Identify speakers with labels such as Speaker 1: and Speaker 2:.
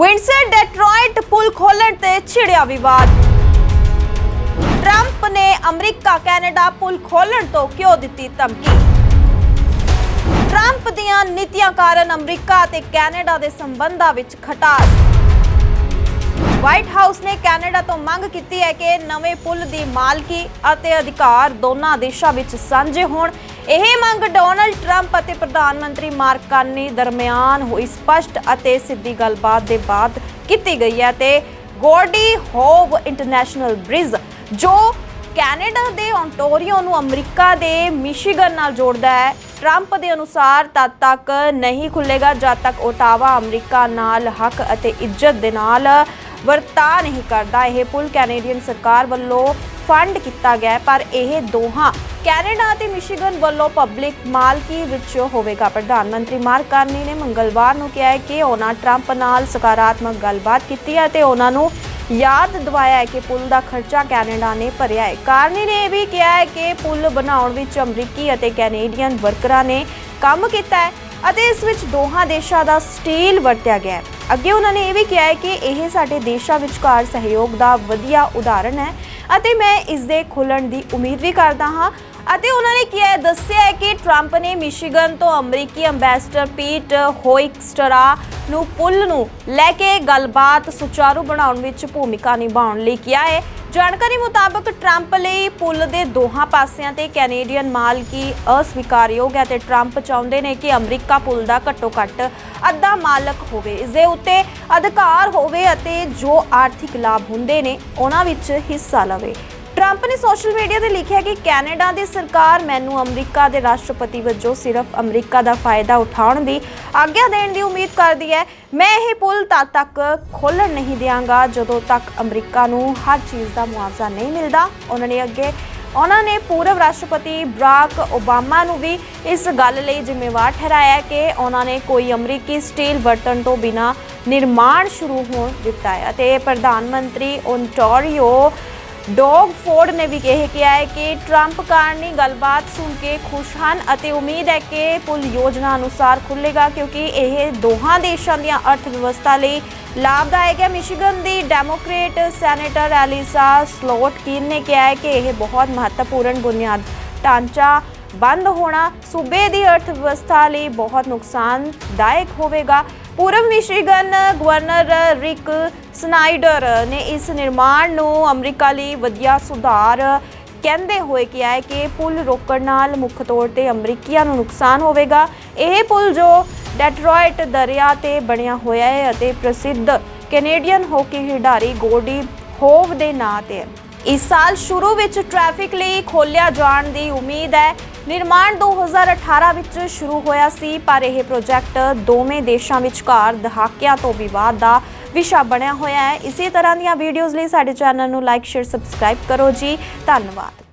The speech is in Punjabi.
Speaker 1: ਵਿੰਡਸਰ ਡੈਟਰੋਇਟ ਪੁਲ ਖੋਲਣ ਤੇ ਛਿੜਿਆ ਵਿਵਾਦ। ਟਰੰਪ ਨੇ ਅਮਰੀਕਾ, ਕੈਨੇਡਾ ਪੁਲ ਖੋਲਣ ਤੋਂ ਕਿਉਂ ਦਿੱਤੀ ਧਮਕੀ? ਟਰੰਪ ਦੀਆਂ ਨੀਤੀਆਂ ਕਾਰਨ ਅਮਰੀਕਾ ਅਤੇ ਕੈਨੇਡਾ ਦੇ ਸੰਬੰਧਾਂ ਵਿੱਚ ਖਟਾਸ। ਵਾਈਟ ਹਾਊਸ ਨੇ ਕੈਨੇਡਾ ਤੋਂ ਮੰਗ ਕੀਤੀ ਹੈ ਕਿ ਨਵੇਂ ਪੁਲ ਦੀ ਮਾਲਕੀ ਅਤੇ ਅਧਿਕਾਰ ਦੋਨਾਂ ਦੇਸ਼ਾਂ ਵਿੱਚ ਸਾਂਝੇ ਹੋਣ। ਇਹ ਮੰਗ ਡੋਨਲਡ ਟਰੰਪ ਅਤੇ ਪ੍ਰਧਾਨ ਮੰਤਰੀ ਮਾਰਕ ਕਾਰਨੀ ਦਰਮਿਆਨ ਹੋਈ ਸਪਸ਼ਟ ਅਤੇ ਸਿੱਧੀ ਗੱਲਬਾਤ ਦੇ ਬਾਅਦ ਕੀਤੀ ਗਈ ਹੈ ਤੇ ਗੋਰਡੀ ਹੋਵ ਇੰਟਰਨੈਸ਼ਨਲ ਬ੍ਰਿਜ ਜੋ ਕੈਨੇਡਾ ਦੇ ontario ਨੂੰ ਅਮਰੀਕਾ ਦੇ ਮਿਸ਼ੀਗਨ ਨਾਲ ਜੋੜਦਾ ਹੈ ਟਰੰਪ ਦੇ ਅਨੁਸਾਰ ਤਦ ਤੱਕ ਨਹੀਂ ਖੁੱਲੇਗਾ ਜਦ ਤੱਕ ਓਟਾਵਾ ਅਮਰੀਕਾ ਨਾਲ ਹੱਕ ਅਤੇ ਇੱਜ਼ਤ ਦੇ ਨਾਲ ਵਰਤਾ ਨਹੀਂ ਕਰਦਾ। ਇਹ ਪੁਲ ਕੈਨੇਡੀਅਨ ਸਰਕਾਰ ਵੱਲੋਂ ਫੰਡ ਕੀਤਾ ਗਿਆ ਪਰ ਇਹ ਦੋਹਾਂ ਕੈਨੇਡਾ ਅਤੇ ਮਿਸ਼ੀਗਨ ਵੱਲੋਂ ਪਬਲਿਕ ਮਾਲਕੀ ਵਿੱਚ ਹੋਵੇਗਾ। ਪ੍ਰਧਾਨ ਮੰਤਰੀ ਮਾਰਕ ਕਾਰਨੀ ਨੇ ਮੰਗਲਵਾਰ ਨੂੰ ਕਿਹਾ ਕਿ ਉਹਨਾਂ ਟਰੰਪ ਨਾਲ ਸਕਾਰਾਤਮਕ ਗੱਲਬਾਤ ਕੀਤੀ ਹੈ ਤੇ ਉਹਨਾਂ ਨੂੰ ਯਾਦ ਦਿਵਾਇਆ ਹੈ ਕਿ ਪੁਲ ਦਾ ਖਰਚਾ ਕੈਨੇਡਾ ਨੇ ਭਰਿਆ ਹੈ। ਕਾਰਨੀ ਨੇ ਇਹ ਵੀ ਕਿਹਾ ਹੈ ਕਿ ਪੁਲ ਬਣਾਉਣ ਵਿੱਚ ਅਮਰੀਕੀ ਅਤੇ ਕੈਨੇਡੀਅਨ ਵਰਕਰਾਂ ਨੇ ਕੰਮ ਕੀਤਾ ਹੈ ਅਤੇ ਇਸ ਵਿੱਚ ਦੋਹਾਂ ਦੇਸ਼ਾਂ ਦਾ ਸਟੀਲ ਵਰਤਿਆ ਗਿਆ ਹੈ। ਅੱਗੇ ਉਹਨਾਂ ਨੇ ਇਹ ਵੀ ਕਿਹਾ ਹੈ ਕਿ ਇਹ ਸਾਡੇ ਦੇਸ਼ਾਂ ਵਿਚਕਾਰ ਸਹਿਯੋਗ ਦਾ ਵਧੀਆ ਉਦਾਹਰਣ ਹੈ ਅਤੇ ਮੈਂ ਇਸ ਦੇ ਖੁੱਲਣ ਦੀ ਉਮੀਦ ਵੀ ਕਰਦਾ ਹਾਂ। ਅਤੇ ਉਹਨਾਂ ਨੇ ਕਿਹਾ ਦੱਸਿਆ ਹੈ ਕਿ ਟਰੰਪ ਨੇ ਮਿਸ਼ੀਗਨ ਤੋਂ ਅਮਰੀਕੀ ਅੰਬੈਸਡਰ ਪੀਟ ਹੋਇਕਸਟਰਾ ਨੂੰ ਪੁੱਲ ਨੂੰ ਲੈ ਕੇ ਗੱਲਬਾਤ ਸੁਚਾਰੂ ਬਣਾਉਣ ਵਿੱਚ ਭੂਮਿਕਾ ਨਿਭਾਉਣ ਲਈ ਕਿਹਾ ਹੈ। ਜਾਣਕਾਰੀ ਮੁਤਾਬਕ ਟਰੰਪ ਲਈ ਪੁਲ ਦੇ ਦੋਹਾਂ ਪਾਸਿਆਂ ਤੇ ਕੈਨੇਡੀਅਨ ਮਾਲਕੀ ਅਸਵੀਕਾਰਯੋਗ ਹੈ ਤੇ ਟਰੰਪ ਚਾਹੁੰਦੇ ਨੇ ਕਿ ਅਮਰੀਕਾ ਪੁਲ ਦਾ ਘੱਟੋ-ਘੱਟ ਅੱਧਾ ਮਾਲਕ ਹੋਵੇ। ਇਸ ਦੇ ਉੱਤੇ ਅਧਿਕਾਰ ਹੋਵੇ ਅਤੇ ਜੋ ਆਰਥਿਕ ਲਾਭ ਹੁੰਦੇ ਨੇ, ਉਹਨਾਂ ਵਿੱਚ ਹਿੱਸਾ ਲਵੇ। ਟਰੰਪ ਨੇ ਸੋਸ਼ਲ ਮੀਡੀਆ ਤੇ ਲਿਖਿਆ ਕਿ ਕੈਨੇਡਾ ਦੀ ਸਰਕਾਰ ਮੈਨੂੰ ਅਮਰੀਕਾ ਦੇ ਰਾਸ਼ਟਰਪਤੀ ਵਜੋਂ ਸਿਰਫ ਅਮਰੀਕਾ ਦਾ ਫਾਇਦਾ ਉਠਾਉਣ ਦੀ ਆਗਿਆ ਦੇਣ ਦੀ ਉਮੀਦ ਕਰਦੀ ਹੈ। ਮੈਂ ਇਹ ਪੁਲ ਤਦ ਤੱਕ ਖੋਲਣ ਨਹੀਂ ਦਿਆਂਗਾ ਜਦੋਂ ਤੱਕ ਅਮਰੀਕਾ ਨੂੰ ਹਰ ਚੀਜ਼ ਦਾ ਮੁਆਵਜ਼ਾ ਨਹੀਂ ਮਿਲਦਾ। ਉਹਨਾਂ ਨੇ ਅੱਗੇ, ਉਹਨਾਂ ਨੇ ਪੂਰਵ ਰਾਸ਼ਟਰਪਤੀ ਬਰਾਕ ਓਬਾਮਾ ਨੂੰ ਵੀ ਇਸ ਗੱਲ ਲਈ ਜ਼ਿੰਮੇਵਾਰ ਠਹਿਰਾਇਆ ਕਿ ਉਹਨਾਂ ਨੇ ਕੋਈ ਅਮਰੀਕੀ ਸਟੀਲ ਵਰਤਣ ਤੋਂ ਬਿਨਾ ਨਿਰਮਾਣ ਸ਼ੁਰੂ ਹੋਣ ਦਿੱਤਾ ਹੈ ਅਤੇ ਪ੍ਰਧਾਨ ਮੰਤਰੀ ਓਨਟਾਰੀਓ ਡੌਗ ਫੋਰਡ ਨੇ ਵੀ ਇਹ ਕਿਹਾ ਹੈ ਕਿ ਟਰੰਪ ਕਾਰਨੀ ਗੱਲਬਾਤ ਸੁਣ ਕੇ ਖੁਸ਼ ਹਨ ਅਤੇ ਉਮੀਦ ਹੈ ਕਿ ਪੁਲ ਯੋਜਨਾ ਅਨੁਸਾਰ ਖੁੱਲੇਗਾ ਕਿਉਂਕਿ ਇਹ ਦੋਹਾਂ ਦੇਸ਼ਾਂ ਦੀਆਂ ਅਰਥ ਵਿਵਸਥਾ ਲਈ ਲਾਭਦਾਇਕ ਹੈ। ਮਿਸ਼ੀਗਨ ਦੀ ਡੈਮੋਕ੍ਰੇਟ ਸੈਨੇਟਰ ਐਲਿਸਾ ਸਲੋਟਕਿਨ ਨੇ ਕਿਹਾ ਹੈ ਕਿ ਇਹ ਬਹੁਤ ਮਹੱਤਵਪੂਰਨ ਬੁਨਿਆਦ ਢਾਂਚਾ ਬੰਦ ਹੋਣਾ ਸੂਬੇ ਦੀ ਅਰਥ ਵਿਵਸਥਾ ਲਈ ਬਹੁਤ ਨੁਕਸਾਨਦਾਇਕ ਹੋਵੇਗਾ। ਪੂਰਬ ਮਿਸ਼ੀਗਨ ਗਵਰਨਰ ਰਿਕ ਸਨਾਈਡਰ ਨੇ ਇਸ ਨਿਰਮਾਣ ਨੂੰ ਅਮਰੀਕਾ ਲਈ ਵਧੀਆ ਸੁਧਾਰ ਕਹਿੰਦੇ ਹੋਏ ਕਿਹਾ ਹੈ ਕਿ ਪੁਲ ਰੋਕਣ ਨਾਲ ਮੁੱਖ ਤੌਰ ਤੇ ਅਮਰੀਕੀਆਂ ਨੂੰ ਨੁਕਸਾਨ ਹੋਵੇਗਾ। ਇਹ ਪੁਲ ਜੋ ਡੈਟਰੋਇਟ ਦਰਿਆ ਤੇ ਬਣਿਆ ਹੋਇਆ ਹੈ ਅਤੇ ਪ੍ਰਸਿੱਧ ਕੈਨੇਡੀਅਨ ਹਾਕੀ ਖਿਡਾਰੀ ਗੋਡੀ ਹੋਵ ਦੇ ਨਾਂ ਤੇ ਹੈ। ਇਸ ਸਾਲ ਸ਼ੁਰੂ ਵਿੱਚ ਟ੍ਰੈਫਿਕ ਲਈ ਖੋਲ੍ਹਿਆ ਜਾਣ ਦੀ ਉਮੀਦ ਹੈ। ਨਿਰਮਾਣ 2018 ਵਿੱਚ ਸ਼ੁਰੂ ਹੋਇਆ ਸੀ, ਪਰ ਇਹ ਪ੍ਰੋਜੈਕਟ ਦੋਵੇਂ ਦੇਸ਼ਾਂ ਵਿਚਕਾਰ ਦਹਾਕਿਆਂ ਤੋਂ ਵਿਵਾਦ ਦਾ ਵਿਸ਼ਾ ਬਣਿਆ ਹੋਇਆ ਹੈ। ਇਸੇ ਤਰ੍ਹਾਂ ਦੀਆਂ ਵੀਡੀਓਜ਼ ਲਈ ਸਾਡੇ ਚੈਨਲ ਨੂੰ ਲਾਈਕ ਸ਼ੇਅਰ ਸਬਸਕ੍ਰਾਈਬ ਕਰੋ ਜੀ। ਧੰਨਵਾਦ।